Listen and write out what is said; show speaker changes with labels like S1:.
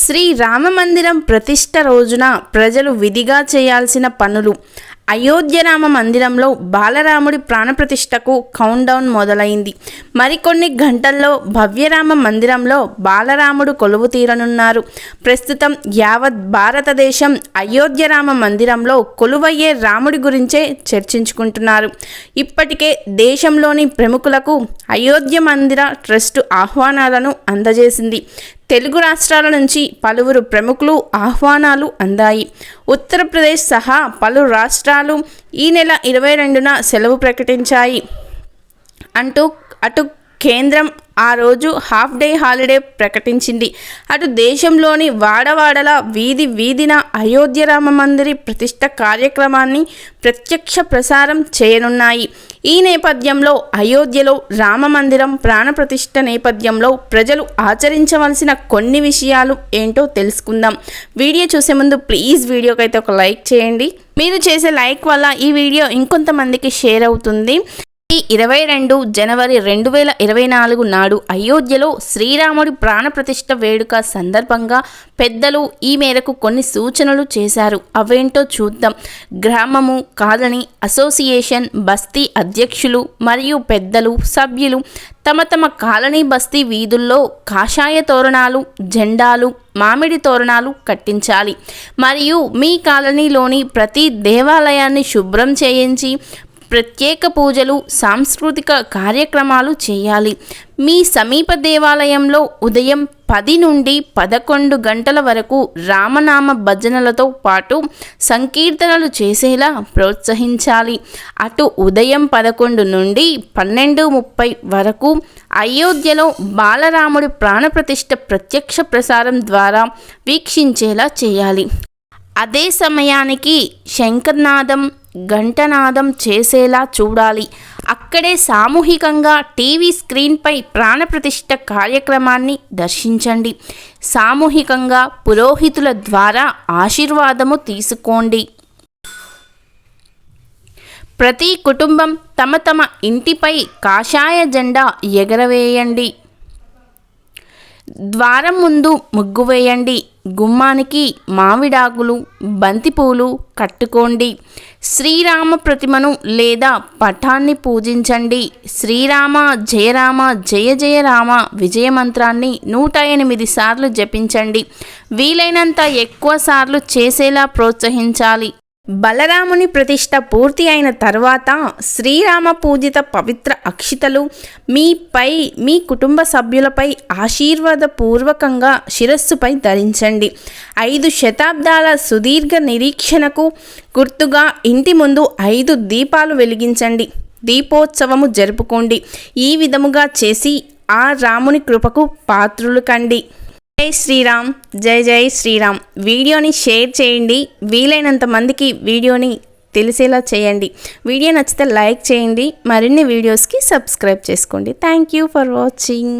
S1: శ్రీ రామమందిరం ప్రతిష్ట రోజున ప్రజలు విధిగా చేయాల్సిన పనులు. అయోధ్య రామ మందిరంలో బాలరాముడి ప్రాణప్రతిష్టకు కౌంట్డౌన్ మొదలైంది. మరికొన్ని గంటల్లో భవ్యరామ మందిరంలో బాలరాముడు కొలువు తీరనున్నారు. ప్రస్తుతం యావత్ భారతదేశం అయోధ్య రామ మందిరంలో కొలువయ్యే రాముడి గురించే చర్చించుకుంటున్నారు. ఇప్పటికే దేశంలోని ప్రముఖులకు అయోధ్య మందిర ట్రస్టు ఆహ్వానాలను అందజేసింది. తెలుగు రాష్ట్రాల నుంచి పలువురు ప్రముఖులు ఆహ్వానాలు అందాయి. ఉత్తరప్రదేశ్ సహా పలు రాష్ట్రాలు ఈ నెల ఇరవై రెండున సెలవు ప్రకటించాయి. అంటూ అటు కేంద్రం ఆ రోజు హాఫ్ డే హాలిడే ప్రకటించింది. అటు దేశంలోని వాడవాడల వీధి వీధిన అయోధ్య రామ మందిరి ప్రతిష్ట కార్యక్రమాన్ని ప్రత్యక్ష ప్రసారం చేయనున్నాయి. ఈ నేపథ్యంలో అయోధ్యలో రామ మందిరం ప్రాణప్రతిష్ఠ నేపథ్యంలో ప్రజలు ఆచరించవలసిన కొన్ని విషయాలు ఏంటో తెలుసుకుందాం. వీడియో చూసే ముందు ప్లీజ్ వీడియోకి అయితే ఒక లైక్ చేయండి. మీరు చేసే లైక్ వల్ల ఈ వీడియో ఇంకొంతమందికి షేర్ అవుతుంది. ఈ ఇరవై రెండు జనవరి రెండు వేల ఇరవై నాలుగు నాడు అయోధ్యలో శ్రీరాముడి ప్రాణప్రతిష్ఠ వేడుక సందర్భంగా పెద్దలు ఈ మేరకు కొన్ని సూచనలు చేశారు. అవేంటో చూద్దాం. గ్రామము కాలనీ అసోసియేషన్ బస్తీ అధ్యక్షులు మరియు పెద్దలు సభ్యులు తమ తమ కాలనీ బస్తీ వీధుల్లో కాషాయ తోరణాలు జెండాలు మామిడి తోరణాలు కట్టించాలి. మరియు మీ కాలనీలోని ప్రతి దేవాలయాన్ని శుభ్రం చేయించి ప్రత్యేక పూజలు సాంస్కృతిక కార్యక్రమాలు చేయాలి. మీ సమీప దేవాలయంలో ఉదయం పది నుండి పదకొండు గంటల వరకు రామనామ భజనలతో పాటు సంకీర్తనలు చేసేలా ప్రోత్సహించాలి. అటు ఉదయం పదకొండు నుండి పన్నెండు ముప్పై వరకు అయోధ్యలో బాలరాముడి ప్రాణప్రతిష్ఠ ప్రత్యక్ష ప్రసారం ద్వారా వీక్షించేలా చేయాలి. అదే సమయానికి శంకర్నాదం ఘంటనాదం చేసేలా చూడాలి. అక్కడే సామూహికంగా టీవీ స్క్రీన్పై ప్రాణప్రతిష్ఠ కార్యక్రమాన్ని దర్శించండి. సామూహికంగా పురోహితుల ద్వారా ఆశీర్వాదము తీసుకోండి. ప్రతి కుటుంబం తమ తమ ఇంటిపై కాషాయ జెండా ఎగరవేయండి. ద్వారం ముందు ముగ్గు వేయండి. గుమ్మానికి మామిడాకులు బంతిపూలు కట్టుకోండి. శ్రీరామ ప్రతిమను లేదా పటాన్ని పూజించండి. శ్రీరామ జయరామ జయ జయ రామ విజయ మంత్రాన్ని నూట ఎనిమిది సార్లు జపించండి. వీలైనంత ఎక్కువ సార్లు చేసేలా ప్రోత్సహించాలి. బలరాముని ప్రతిష్ట పూర్తి అయిన తర్వాత శ్రీరామ పూజిత పవిత్ర అక్షితలు మీపై మీ కుటుంబ సభ్యులపై ఆశీర్వాదపూర్వకంగా శిరస్సుపై ధరించండి. ఐదు శతాబ్దాల సుదీర్ఘ నిరీక్షణకు గుర్తుగా ఇంటి ముందు ఐదు దీపాలు వెలిగించండి. దీపోత్సవము జరుపుకోండి. ఈ విధముగా చేసి ఆ రాముని కృపకు పాత్రులు కండి. జై శ్రీరామ్ జై జై శ్రీరామ్. వీడియోని షేర్ చేయండి. వీలైనంత మందికి వీడియోని తెలిసేలా చేయండి. వీడియో నచ్చితే లైక్ చేయండి. మరిన్ని వీడియోస్కి సబ్స్క్రైబ్ చేసుకోండి. Thank you for watching.